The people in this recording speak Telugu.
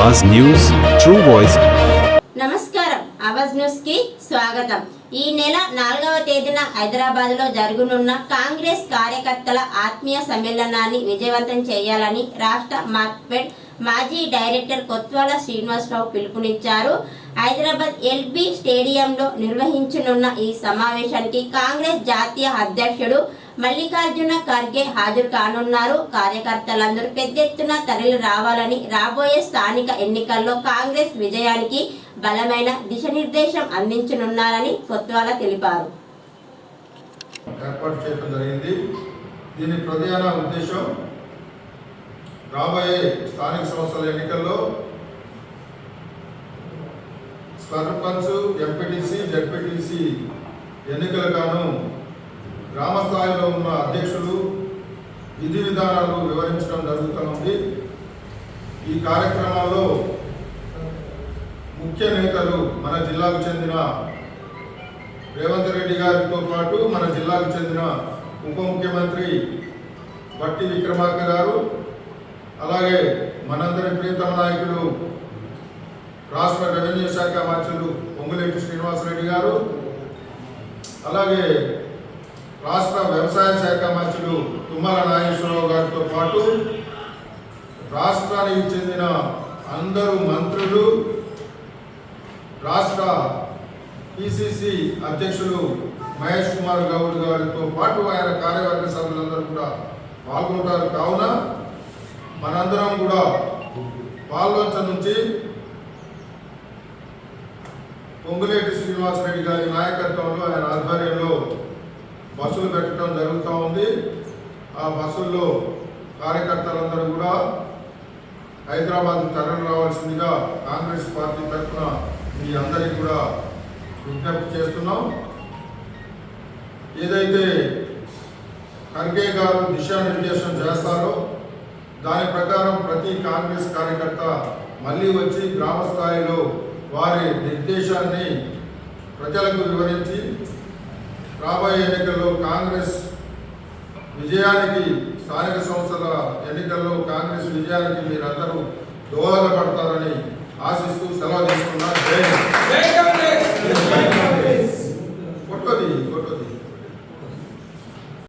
అవాజ్ న్యూస్ ట్రూ వాయిస్ నమస్కారం. అవాజ్ న్యూస్కి స్వాగతం. ఈ నెల నాలుగవ తేదీన హైదరాబాద్లో జరగనున్న కాంగ్రెస్ కార్యకర్తల ఆత్మీయ సమ్మేళనాన్ని విజయవంతం చేయాలని రాష్ట్ర మార్క్ఫెడ్ మాజీ డైరెక్టర్ కొత్వాల శ్రీనివాసరావు పిలుపునిచ్చారు. హైదరాబాద్ ఎల్బీ స్టేడియంలో నిర్వహించనున్న ఈ సమావేశానికి కాంగ్రెస్ జాతీయ అధ్యక్షుడు మల్లికార్జున ఖర్గే హాజరు కానున్నారు. కార్యకర్తలందరూ పెద్ద ఎత్తున తరలి రావాలని రాబోయే స్థానిక ఎన్నికల్లో కాంగ్రెస్ విజయానికి బలమైన దిశనిర్దేశం అందించనున్నారని కొత్వాల తెలిపారు. ఏర్పాటు చేయడం జరిగింది. దీని ప్రధాన ఉద్దేశం రాబోయే స్థానిక సంస్థల ఎన్నికల్లో సర్పంచ్ ఎంపీటీసీ జడ్పీటీసీ ఎన్నికలు కాను గ్రామ స్థాయిలో ఉన్న అధ్యక్షులు విధి విధానాలు వివరించడం జరుగుతుంది ఈ కార్యక్రమాల్లో ముఖ్య నేతలు మన జిల్లాకు చెందిన రేవంత్ రెడ్డి గారితో పాటు మన జిల్లాకు చెందిన ఉప ముఖ్యమంత్రి బట్టి విక్రమార్క గారు అలాగే మనందరి ప్రియతమ నాయకులు రాష్ట్ర రెవెన్యూ శాఖ మంత్రులు పొంగులేటి శ్రీనివాసరెడ్డి గారు అలాగే రాష్ట్ర వ్యవసాయ శాఖ మంత్రులు తుమ్మల నాగేశ్వరరావు గారితో పాటు రాష్ట్రానికి చెందిన అందరూ మంత్రులు రాష్ట్ర పిసిసి అధ్యక్షులు మహేష్ కుమార్ గౌడ్ గారితో పాటు ఆయన కార్యవర్గ సభ్యులందరూ కూడా పాల్గొంటారు. కావున మనందరం కూడా పాల్వంచ నుంచి పొంగులేటి శ్రీనివాసరెడ్డి గారి నాయకత్వంలో ఆయన ఆధ్వర్యంలో బస్సులు పెట్టడం జరుగుతూ ఉంది. ఆ బస్సుల్లో కార్యకర్తలందరూ కూడా హైదరాబాద్ తరలి రావాల్సిందిగా కాంగ్రెస్ పార్టీ తరఫున మీ అందరికీ కూడా విజ్ఞప్తి చేస్తున్నాం. ఏదైతే ఖర్గే గారు దిశానిర్దేశం చేస్తారో దాని ప్రకారం ప్రతి కాంగ్రెస్ కార్యకర్త మళ్ళీ వచ్చి గ్రామ స్థాయిలో వారి నిర్దేశాన్ని ప్రజలకు వివరించి రాబోయే ఎన్నికల్లో కాంగ్రెస్ విజయానికి స్థానిక సంస్థల ఎన్నికల్లో కాంగ్రెస్ విజయానికి మీరందరూ దోహదపడతారని ఆశిస్తూ సెలవు తీసుకున్నారు